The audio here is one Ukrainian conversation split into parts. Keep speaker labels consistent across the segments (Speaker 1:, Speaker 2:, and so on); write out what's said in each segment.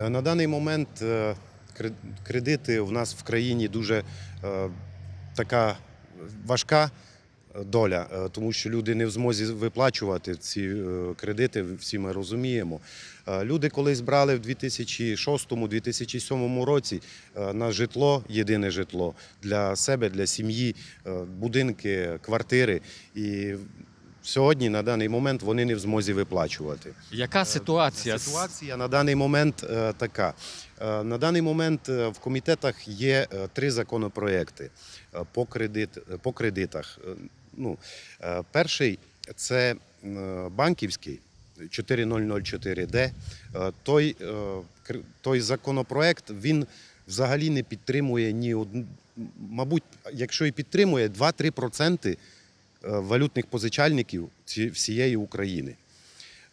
Speaker 1: Е, На даний момент е, кредити в нас в країні дуже е, така важка доля, тому що люди не в змозі виплачувати ці кредити, всі ми розуміємо. Люди колись брали в 2006-2007 році на житло, єдине житло для себе, для сім'ї, будинки, квартири. І сьогодні на даний момент вони не в змозі виплачувати.
Speaker 2: Яка ситуація?
Speaker 1: Ситуація на даний момент е, така. Е, На даний момент е, в комітетах є е, три законопроекти е, по, кредит, по кредитах. Е, Ну, е, перший це е, банківський 4004Д. Е, Той, е, кр- той законопроект він взагалі не підтримує ні одну, мабуть, якщо і підтримує 2-3% е, валютних позичальників всієї України.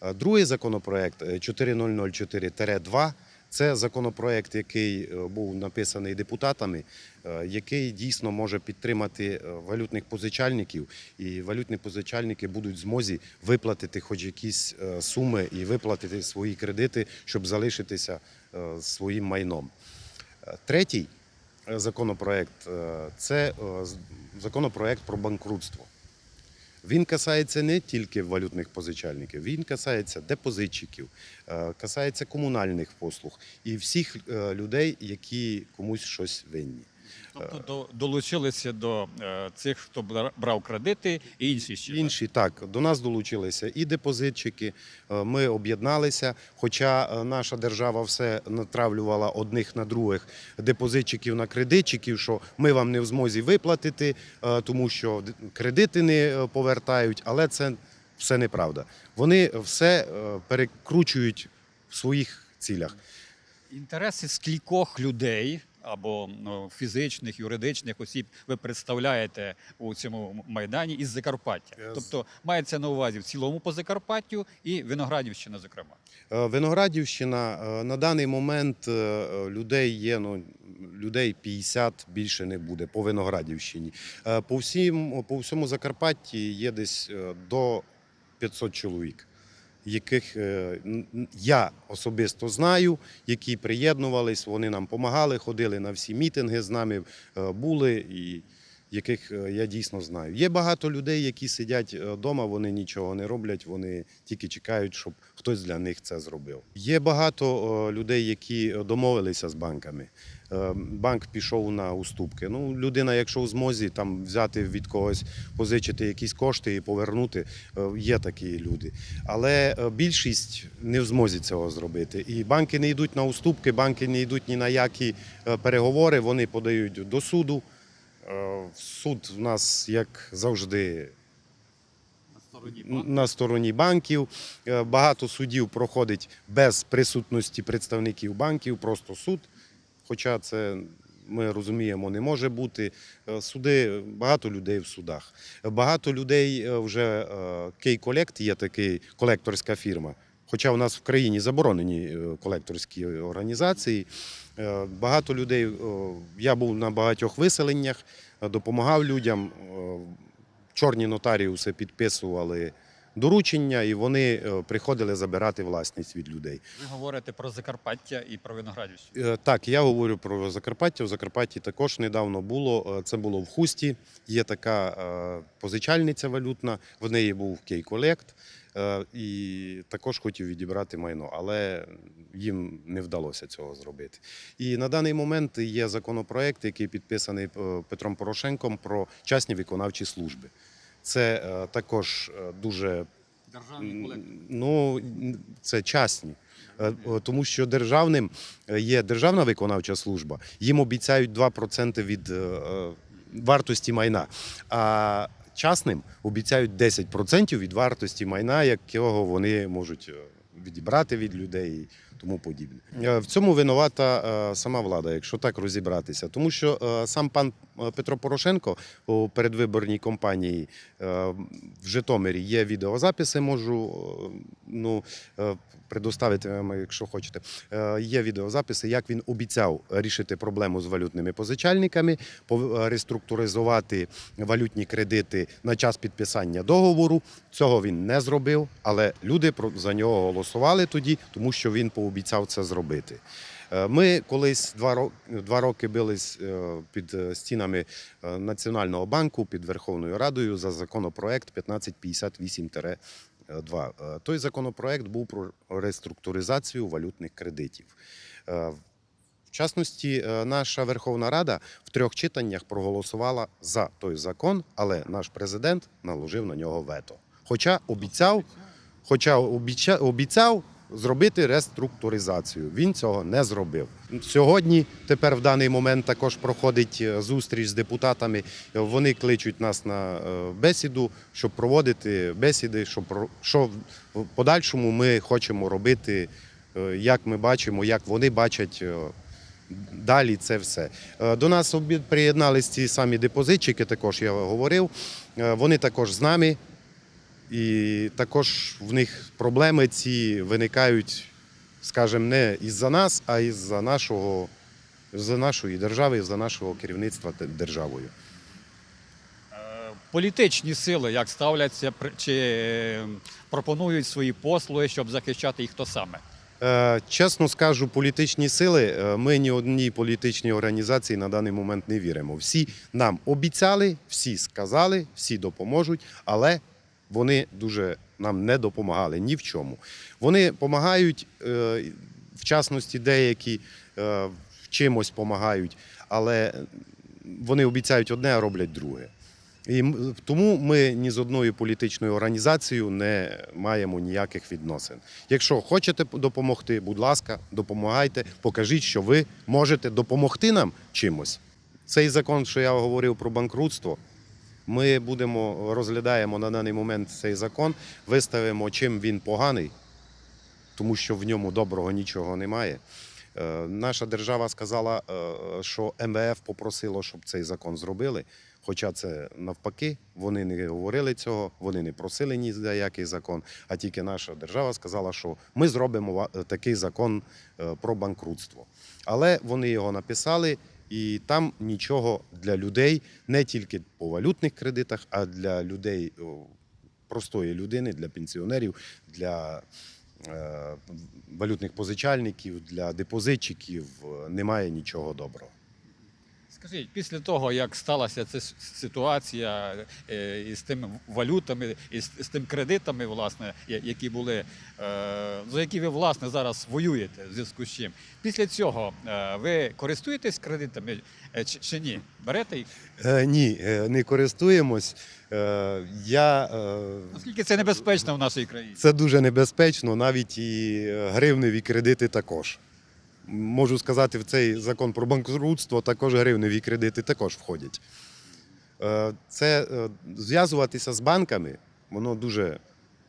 Speaker 1: Е, Другий законопроект е, 4004-2 це законопроект, який е, був написаний депутатами, е, який дійсно може підтримати е, валютних позичальників, і валютні позичальники будуть в змозі виплатити хоч якісь е, суми і виплатити свої кредити, щоб залишитися е, своїм майном. Е, Третій е, законопроект е, це е, законопроект про банкрутство. Він касається не тільки валютних позичальників, він касається депозитчиків, е, касається комунальних послуг і всіх е, людей, які комусь щось винні.
Speaker 2: Тобто до, долучилися до е, цих, хто бра- брав кредити, і інші ще.
Speaker 1: Інші так до нас долучилися і депозитчики. е, Ми об'єдналися. Хоча е, наша держава все натравлювала одних на других депозитчиків на кредитчиків, що ми вам не в змозі виплатити, тому що кредити не повертають, але це все неправда. Вони все перекручують в своїх цілях.
Speaker 2: Інтереси скількох людей або ну, фізичних, юридичних осіб ви представляєте у цьому майдані із Закарпаття.
Speaker 1: Я з-
Speaker 2: Тобто мається на увазі в цілому по Закарпаттю і Виноградівщина, зокрема.
Speaker 1: Е, Виноградівщина е, на даний момент е, е, людей є ну, людей 50 більше не буде по Виноградівщині. Е, По всім по всьому Закарпатті є десь е, до 500 чоловік, яких е, я особисто знаю, які приєднувались, вони нам допомагали, ходили на всі мітинги з нами, е, були і. Яких е, я дійсно знаю. Є багато людей, які сидять вдома, вони нічого не роблять, вони тільки чекають, щоб хтось для них це зробив. Є багато людей, які домовилися з банками. Е, Банк пішов на уступки. Ну, людина, якщо в змозі там взяти від когось, позичити якісь кошти і повернути, е, є такі люди. Але е, більшість не в змозі цього зробити. І банки не йдуть на уступки, банки не йдуть ні на які е, переговори. Вони подають до суду. Суд в нас, як завжди, на стороні банків. Багато судів проходить без присутності представників банків, просто суд. Хоча це ми розуміємо, не може бути. Е, Суди, багато людей в судах. Е, Багато людей е, вже Кей-Колект є такий колекторська фірма. Хоча у нас в країні заборонені е, колекторські організації. Е, Багато людей, е, я був на багатьох виселеннях, е, допомагав людям. е, Чорні нотаріуси підписували доручення, і вони е, приходили забирати власність від людей.
Speaker 2: Ви говорите про Закарпаття і про Виноградівщину.
Speaker 1: Е, Так, я говорю про Закарпаття. В Закарпатті також недавно було. е, Це було в Хусті. Є така позичальниця валютна. В неї був Кей-Колект. І також хотів відібрати майно, але їм не вдалося цього зробити. І на даний момент є законопроект, який підписаний Петром Порошенком про частні виконавчі служби. Це е, також е, дуже
Speaker 2: Державний колектор.
Speaker 1: Ну, це частні. Е, Тому що державним є державна виконавча служба, їм обіцяють 2% від вартості майна. А частним обіцяють 10% від вартості майна, якого вони можуть відібрати від людей тому подібне. Е, В цьому винувата е, сама влада, якщо так розібратися. Тому що е, сам пан Петро Порошенко у передвиборній кампанії в Житомирі є відеозаписи, можу ну, предоставити вам, якщо хочете. Є відеозаписи, як він обіцяв рішити проблему з валютними позичальниками, реструктуризувати валютні кредити на час підписання договору. Цього він не зробив, але люди за нього голосували тоді, тому що він пообіцяв обіцяв це зробити. Е, Ми колись два роки, два роки бились е, під е, стінами Національного банку, під Верховною Радою за законопроект 1558-2. Е, Той законопроект був про реструктуризацію валютних кредитів. В частності, наша Верховна Рада в трьох читаннях проголосувала за той закон, але наш президент наложив на нього вето. Хоча обіцяв, хоча обіця- обіцяв зробити реструктуризацію. Він цього не зробив. Сьогодні, тепер в даний момент також проходить е, зустріч з депутатами. Вони кличуть нас на е, бесіду, щоб проводити бесіди, щоб що в подальшому ми хочемо робити, е, як ми бачимо, як вони бачать. Далі це все. До нас приєднались ті самі депозитчики, також я говорив. Вони також з нами. І також в них проблеми ці виникають, скажімо, не із-за нас, а із-за нашого, за нашої держави, за нашого керівництва державою.
Speaker 2: Е, Політичні сили як ставляться чи е, пропонують свої послуги, щоб захищати їх хто саме?
Speaker 1: Е, Чесно скажу, політичні сили, ми ні одній політичній організації на даний момент не віримо. Всі нам обіцяли, всі сказали, всі допоможуть, але вони дуже нам не допомагали ні в чому. Вони допомагають, е, в частності деякі е, в чимось допомагають, але вони обіцяють одне, а роблять друге. І тому ми ні з одною політичною організацією не маємо ніяких відносин. Якщо хочете допомогти, будь ласка, допомагайте, покажіть, що ви можете допомогти нам чимось. Цей закон, що я говорив про банкрутство, ми будемо розглядаємо на даний момент цей закон, виставимо, чим він поганий, тому що в ньому доброго нічого немає. Е, Наша держава сказала, е, що МВФ попросило, щоб цей закон зробили. Хоча це навпаки, вони не говорили цього, вони не просили ні за який закон, а тільки наша держава сказала, що ми зробимо такий закон е, про банкрутство. Але вони його написали, і там нічого для людей, не тільки по валютних кредитах, а для людей, простої людини, для пенсіонерів, для е, валютних позичальників, для депозитчиків е, немає нічого доброго.
Speaker 2: Скажіть, після того, як сталася ця ситуація е, із тими валютами, і з, тим кредитами, власне, які були, е, за які ви власне зараз воюєте в зв'язку з чим. Після цього е, ви користуєтесь кредитами чи, ні? Берете їх?
Speaker 1: Ні, не користуємось. Я,
Speaker 2: Наскільки це небезпечно в нашій країні?
Speaker 1: це дуже небезпечно, навіть і гривневі кредити також. Можу сказати, в цей закон про банкрутство також гривневі кредити також входять. Е, Це е, зв'язуватися з банками, воно дуже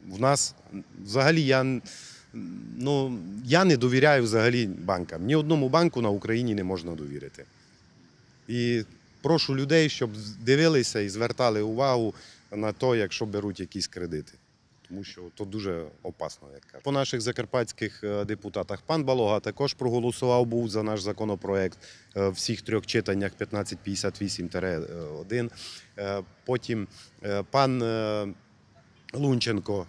Speaker 1: в нас взагалі я, ну, я не довіряю взагалі банкам. Ні одному банку на Україні не можна довірити. І прошу людей, щоб дивилися і звертали увагу на те, якщо беруть якісь кредити. Тому що то дуже опасно, як кажуть. По наших закарпатських е, депутатах пан Балога також проголосував був за наш законопроект е, в всіх трьох читаннях 1558-1. Е, Потім пан Лунченко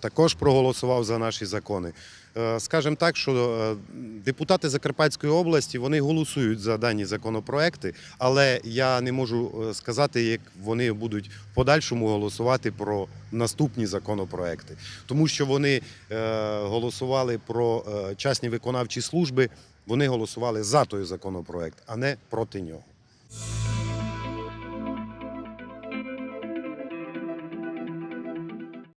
Speaker 1: також проголосував за наші закони. Е, Скажемо так, що е, депутати Закарпатської області вони голосують за дані законопроекти, але я не можу е, сказати, як вони будуть в подальшому голосувати про наступні законопроекти, тому що вони голосували про частні виконавчі служби. Вони голосували за той законопроект, а не проти нього.